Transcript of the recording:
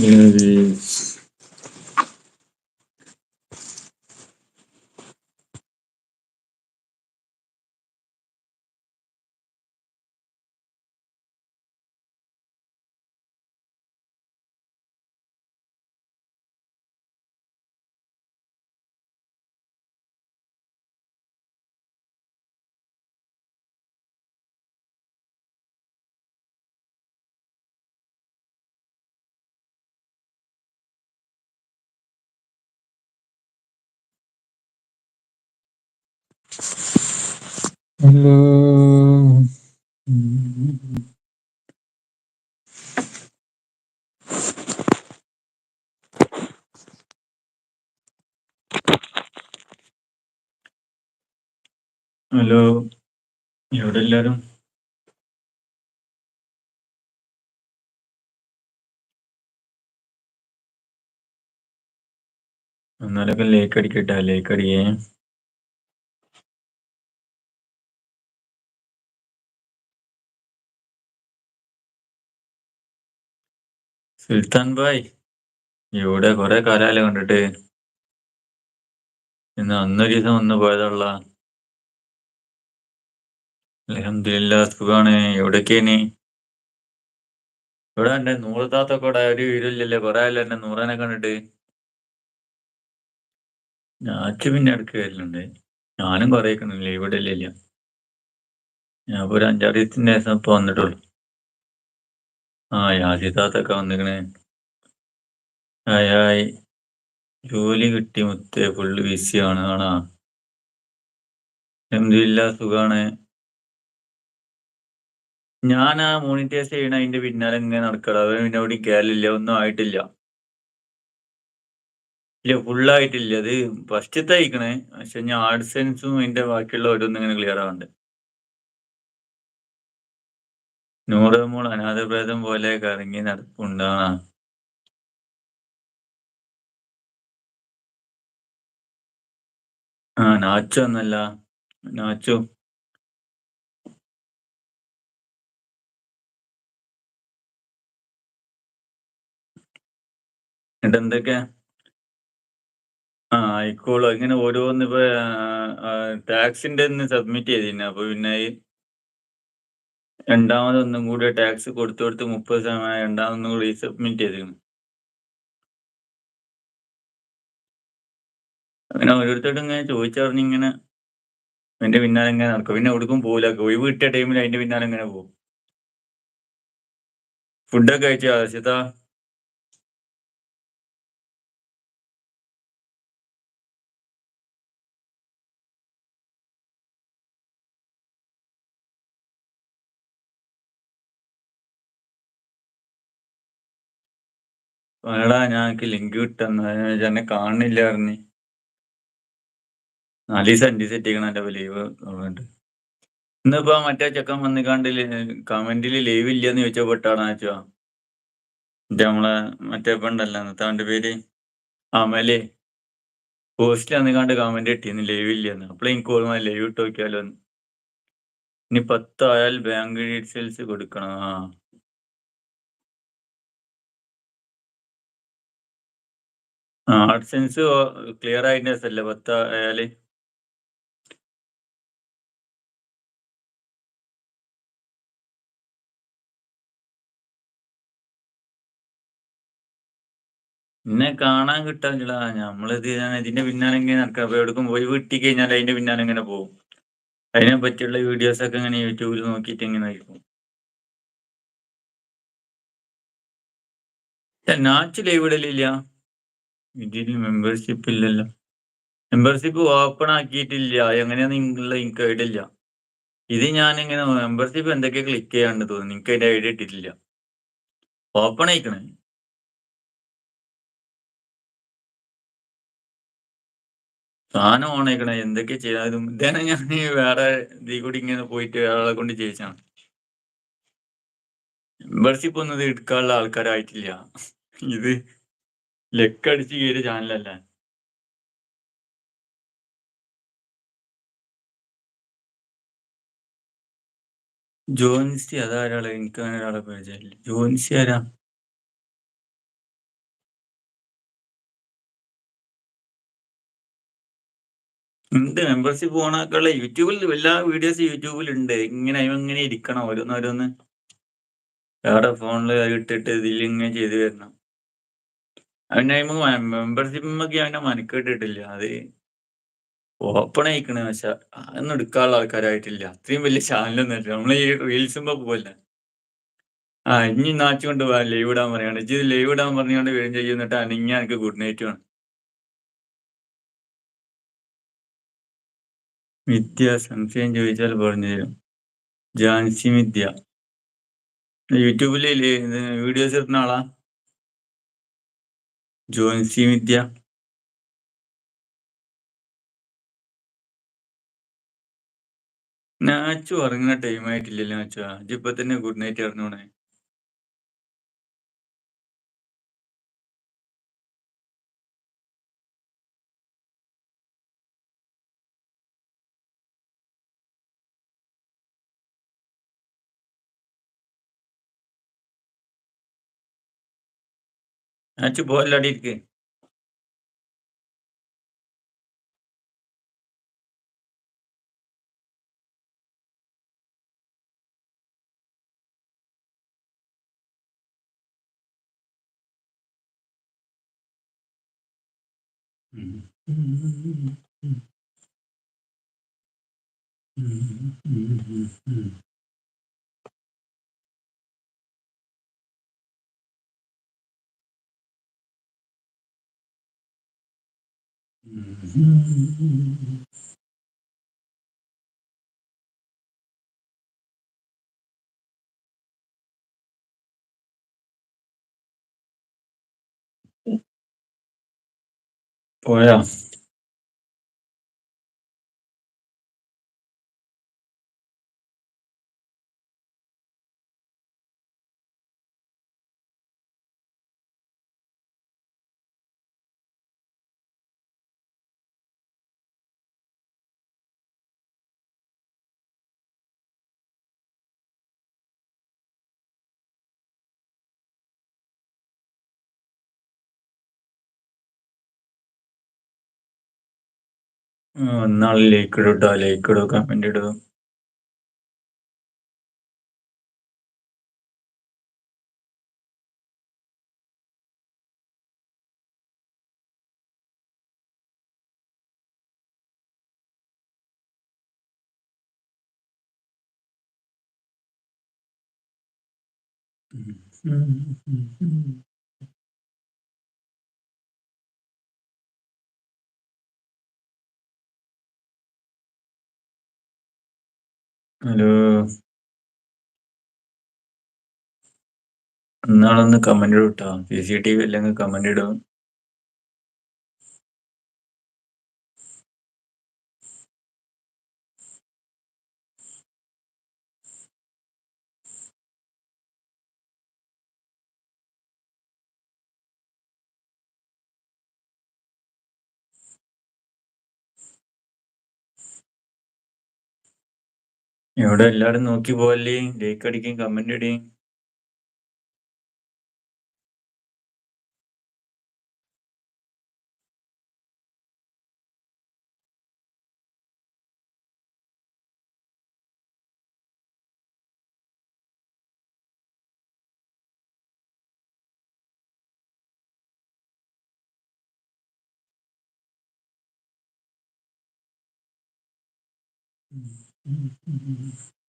Communities. Mm. Hello എവിടെ എല്ലാരും എന്നാലൊക്കെ ലേക്ക് അടിക്കട്ടെ ലേക്ക് അടിയേ സുൽത്താൻ ഭായ് ഇവിടെ കുറെ കാലാലോ കണ്ടിട്ട്. ഇന്ന് അന്നൊരു ദിവസം ഒന്ന് പോയതുള്ള അലഹമില്ല സുഖാണ്. എവിടേക്കേനി ഇവിടെ എന്റെ നൂറ് താത്തൊക്കെ ഇവിടെ ഒരു വീടില്ലല്ലേ കുറെ ആയാലും എന്നെ നൂറാനെ കണ്ടിട്ട്. ഞാച്ച് പിന്നെ അടുക്ക് വരലുണ്ട്. ഞാനും കുറേ കണ്ടില്ല ഇവിടെ ഇല്ലല്ലോ. ഞാൻ ഒരു അഞ്ചാറ് ദിവസത്തിന്റെ ദിവസം ഇപ്പൊ വന്നിട്ടുള്ളൂ. ആ യാസി താത്തൊക്കെ വന്നിക്കണ്. ഹായ് ജോലി കിട്ടി മുത്തേ ഫുള്ള് ആണ് ആണാ. അലഹമില്ല സുഖാണ്. ഞാൻ ആ മോണിറ്റൈസ് ചെയ്യണ അതിന്റെ പിന്നാലെ ഇങ്ങനെ നടക്കട. അത് പിന്നെ അവിടെ കേരളില്ല ഒന്നും ആയിട്ടില്ല. ഇല്ല ഫുള്ളായിട്ടില്ല അത് ഫസ്റ്റത്തെ അയക്കണേ പക്ഷെ ഞാൻ ആഡ്സെൻസും അതിന്റെ ബാക്കിയുള്ള ഓരോന്നും ഇങ്ങനെ ക്ലിയർ ആവുന്നുണ്ട് നൂറ് മോൾ അനാഥപ്രേതം പോലെ കറങ്ങി നടപ്പുണ്ടാണ് ആ നാച്ചു എന്നല്ല നാച്ചു. എന്നിട്ട് ആ ആയിക്കോളൂ. ഇങ്ങനെ ഓരോന്ന് ഇപ്പൊ ടാക്സിന്റെ സബ്മിറ്റ് ചെയ്തിരുന്നു. അപ്പൊ പിന്നെ രണ്ടാമത് ഒന്നും കൂടി ടാക്സ് കൊടുത്തു കൊടുത്ത് മുപ്പത് ശതമാനം രണ്ടാമതൊന്നും കൂടി സബ്മിറ്റ് ചെയ്തിരുന്നു. അങ്ങനെ ഓരോരുത്തരോട് ഇങ്ങനെ ചോദിച്ചറിഞ്ഞ് ഇങ്ങനെ അതിന്റെ പിന്നാലെ ഇങ്ങനെ നടക്കും. പിന്നെ എവിടേക്കും പോകില്ല ഒഴിവ് കിട്ടിയ ടൈമിൽ അതിന്റെ പിന്നാലെ ഇങ്ങനെ പോകും. ഫുഡൊക്കെ കഴിച്ചു ആശിത വേണടാ ഞങ്ങക്ക് ലിങ്ക് കിട്ടുന്ന. എന്നെ കാണുന്നില്ല അറിഞ്ഞ് നാല് ദിവസം അഞ്ച് സെറ്റ് ചെയ്യണം എന്റെ ലീവ് ഉണ്ട് ഇന്നിപ്പോ മറ്റേ ചെക്കൻ വന്നിക്കാണ്ട് കമന്റിൽ ലീവ് ഇല്ലെന്ന് ചോദിച്ചാ പെട്ടാണ് വെച്ചോ. നമ്മളെ മറ്റേ പെണ്ടല്ല അന്നത്തെ അവന്റെ പേര്? അമൽ. പോസ്റ്റ് വന്നിക്കാണ്ട് കമന്റ് ഇട്ടിന്ന് ലീവ് ഇല്ലെന്ന് അപ്പോൾ എനിക്ക് ഓർമ്മ ലീവ് ഇട്ട് നോക്കിയാലോ ഇനി പത്തായാൽ ബാങ്ക് ഡീറ്റെയിൽസ് കൊടുക്കണം. ആ. ആ ആഡ്സെൻസ് ക്ലിയർ ആയിട്ട് അല്ലേ പത്ത് ആയാൽ എന്നെ കാണാൻ കിട്ടാനില്ല നമ്മളിത് ഇതിന്റെ പിന്നാലെ ഇങ്ങനെ നടക്കാം. അപ്പൊ എവിടേക്കും പോയി വിട്ടി കഴിഞ്ഞാൽ അതിന്റെ പിന്നാലെ ഇങ്ങനെ പോകും. അതിനെ പറ്റിയുള്ള വീഡിയോസ് ഒക്കെ ഇങ്ങനെ യൂട്യൂബിൽ നോക്കിയിട്ട് ഇങ്ങനെ നോക്കും നാച്ച് ലൈവ് ഇടലില്ല ഇതിൽ മെമ്പർഷിപ്പ് ഇല്ലല്ലോ. മെമ്പർഷിപ്പ് ഓപ്പൺ ആക്കിയിട്ടില്ല. എങ്ങനെയാന്ന് നിങ്ങളുടെ എനിക്ക് ഐഡിയ ഇല്ല. ഇത് ഞാൻ ഇങ്ങനെ മെമ്പർഷിപ്പ് എന്തൊക്കെ ക്ലിക്ക് ചെയ്യാണ്ട് തോന്നുന്നു. നിങ്ങൾക്ക് അതിന്റെ ഐഡിയ ഇട്ടിട്ടില്ല ഓപ്പൺ ആയിക്കണേ. സാധനം ഓൺ ആയിക്കണേ. എന്തൊക്കെ ചെയ്യാതും ഇതാണ് ഞാൻ വേറെ ഇതിൽ കൂടി ഇങ്ങനെ പോയിട്ട് ഒരാളെ കൊണ്ട് ചെയ്യിച്ചാണ് മെമ്പർഷിപ്പ് ഒന്നും ഇത് എടുക്കാനുള്ള ആൾക്കാരായിട്ടില്ല. ഇത് ലക്ക് അടിച്ച് കയറിയ ചാനലല്ല? ജോൻസി അതാരാൾ? എനിക്ക് അങ്ങനെ ഒരാളെ പരിചയമില്ല. ജോൻസി ആരാ? എന്ത് മെമ്പർഷിപ്പ് ഓണാക്കാനുള്ള യൂട്യൂബിൽ എല്ലാ വീഡിയോസ് യൂട്യൂബിലുണ്ട്. ഇങ്ങനെ ഇങ്ങനെ ഇരിക്കണം ഓരോന്നോരോന്ന്. അവിടെ ഫോണിൽ ഇട്ടിട്ട് ഇതിൽ ഇങ്ങനെ ചെയ്തു വരണം. അവന്റെ മെമ്പർഷിപ്പൊക്കെ അവനെ മനക്കെട്ടിട്ടില്ല. അത് ഓപ്പൺ ആയിക്കണ്. പക്ഷെ അതൊന്നും എടുക്കാനുള്ള ആൾക്കാരായിട്ടില്ല. അത്രയും വലിയ ചാനലൊന്നും അല്ല നമ്മൾ ഈ റീൽസുമ്പോ പോവല്ല? ആ ഇനി നാച്ചുകൊണ്ട് പോവാ ലൈവ് ഇടാൻ പറയാണ് ഇജ്ജ് ലൈവ് ഇടാൻ പറഞ്ഞുകൊണ്ട് വരും ചെയ്യുന്നിട്ട് അനങ്ങിയ എനിക്ക് ഗുഡ് നൈറ്റ് വേണം. വിദ്യ സംശയം ചോദിച്ചാൽ പറഞ്ഞു തരും. ജാൻസി വിദ്യ യൂട്യൂബിൽ വീഡിയോസ് ഇടുന്ന ആളാ? ജോൻസി വിദ്യ. നാച്ചു ഉറങ്ങുന്ന ടൈം ആയിട്ടില്ലല്ലോ നാച്ചു. ഇപ്പൊ തന്നെ ഗുഡ് നൈറ്റ് അറിഞ്ഞോണേ നാച്ചു Oh, yeah. ഒന്നാൾ ലൈക്ക് ഇടും കേട്ടോ ലൈക്ക് ഇടും. കമന്റ് ഇടുക ഹലോ എന്നാളൊന്ന് കമന്റ് ഇടൂട്ടോ സി സി ടി വി അല്ലെങ്കിൽ കമന്റ് ഇടും. ഇവിടെ എല്ലാരും നോക്കി പോവല്ലേ? ലൈക്ക് അടിക്കും കമന്റ് ഇടിയും 嗯嗯嗯嗯。嗯